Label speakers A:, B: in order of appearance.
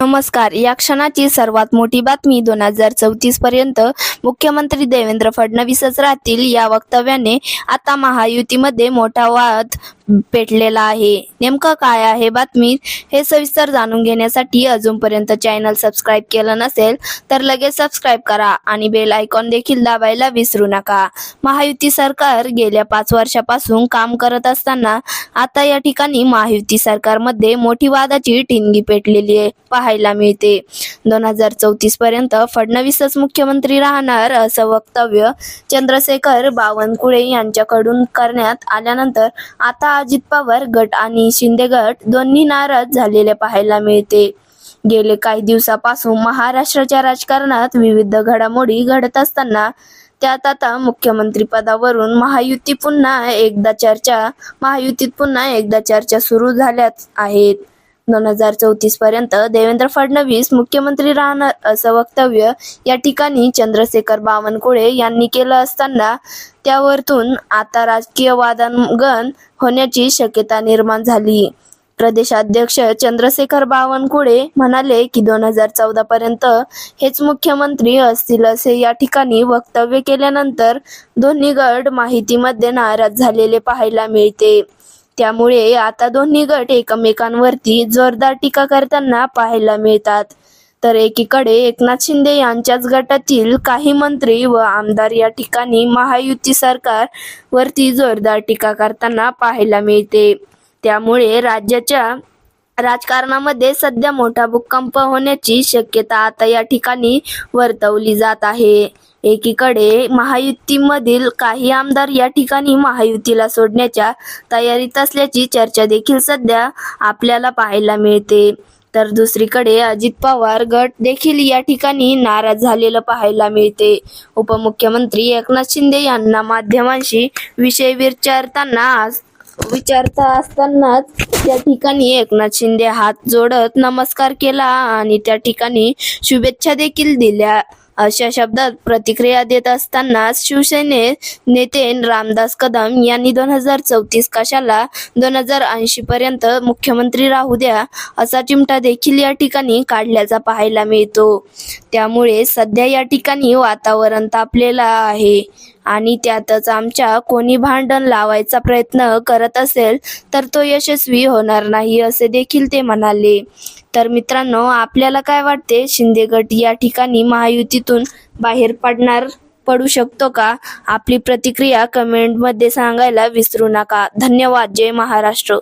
A: नमस्कार. या क्षणाची सर्वात मोठी बातमी दोन हजार चौतीस पर्यंत मुख्यमंत्री देवेंद्र फडणवीसच राहतील या वक्तव्याने आता महायुतीमध्ये मोठा वाद पेटलेला आहे. नेमकं काय आहे बातमी हे सविस्तर जाणून घेण्यासाठी अजूनपर्यंत चॅनल सबस्क्राईब केलं नसेल तर लगेच सबस्क्राईब करा आणि बेल आयकॉन देखील दाबायला विसरू नका. महायुती सरकार गेल्या पाच वर्षापासून काम करत असताना आता या ठिकाणी महायुती सरकारमध्ये मोठी वादाची ठिणगी पेटलेली आहे पाहायला मिळते. दोन हजार चौतीस पर्यंत फडणवीसच मुख्यमंत्री राहणार असं वक्तव्य चंद्रशेखर बावनकुळे यांच्याकडून करण्यात आल्यानंतर आता अजित पवार गट आणि शिंदे गट दोन्ही नाराज झालेले पाहायला मिळते. गेले काही दिवसापासून महाराष्ट्राच्या राजकारणात विविध घडामोडी घडत असताना त्यात आता मुख्यमंत्री पदावरून महायुती पुन्हा एकदा चर्चा महायुतीत पुन्हा एकदा चर्चा सुरू झाल्याच आहेत. दोन हजार चौतीस पर्यंत देवेंद्र फडणवीस मुख्यमंत्री राहणार असं वक्तव्य या ठिकाणी चंद्रशेखर बावनकुळे यांनी केलं असताना त्यावरतून आता राजकीय वादांगण होण्याची शक्यता निर्माण झाली. प्रदेशाध्यक्ष चंद्रशेखर बावनकुळे म्हणाले की दोन हजार चौदा पर्यंत हेच मुख्यमंत्री असतील असे या ठिकाणी वक्तव्य केल्यानंतर दोन्ही गट माहितीमध्ये नाराज झालेले पाहायला मिळते. त्यामुळे आता दोन्ही गट एकमेकांवरती जोरदार टीका करताना पाहायला मिळतात. तर एकीकडे एकनाथ शिंदे यांच्याच गटातील काही मंत्री व आमदार या ठिकाणी महायुती सरकार वरती जोरदार टीका करताना पाहायला मिळते. त्यामुळे राज्याच्या राजकारणामध्ये सध्या मोठा भूकंप होण्याची शक्यता आता या ठिकाणी वर्तवली जात आहे. एकीकडे महायुतीमधील काही आमदार या ठिकाणी महायुतीला सोडण्याच्या तयारीत असल्याची चर्चा देखील सध्या आपल्याला पाहायला मिळते. तर दुसरीकडे अजित पवार गट देखील या ठिकाणी नाराज झालेलं पाहायला मिळते. उपमुख्यमंत्री एकनाथ शिंदे यांना माध्यमांशी विषय विचारताना आज विचारता असतानाच त्या ठिकाणी एकनाथ शिंदे हात जोडत नमस्कार केला आणि त्या ठिकाणी शुभेच्छा देखील दिल्या. अशा शब्दात प्रतिक्रिया देत असताना शिवसेने नेते रामदास कदम यांनी दोन हजार चौतीस कशाला दोन हजार ऐंशी पर्यंत मुख्यमंत्री राहू द्या असा चिमटा देखील या ठिकाणी काढल्याचा पाहायला मिळतो. त्यामुळे सध्या या ठिकाणी वातावरण तापलेलं आहे. आणि त्यातच आमच्या कोणी भांडण लावायचा प्रयत्न करत असेल तर तो यशस्वी होणार नाही असे देखील ते म्हणाले. तर मित्रांनो आपल्याला काय वाटते? शिंदे गट या ठिकाणी महायुतीतून बाहेर पडणार पडू शकतो का? आपली प्रतिक्रिया कमेंटमध्ये सांगायला विसरू नका. धन्यवाद. जय महाराष्ट्र.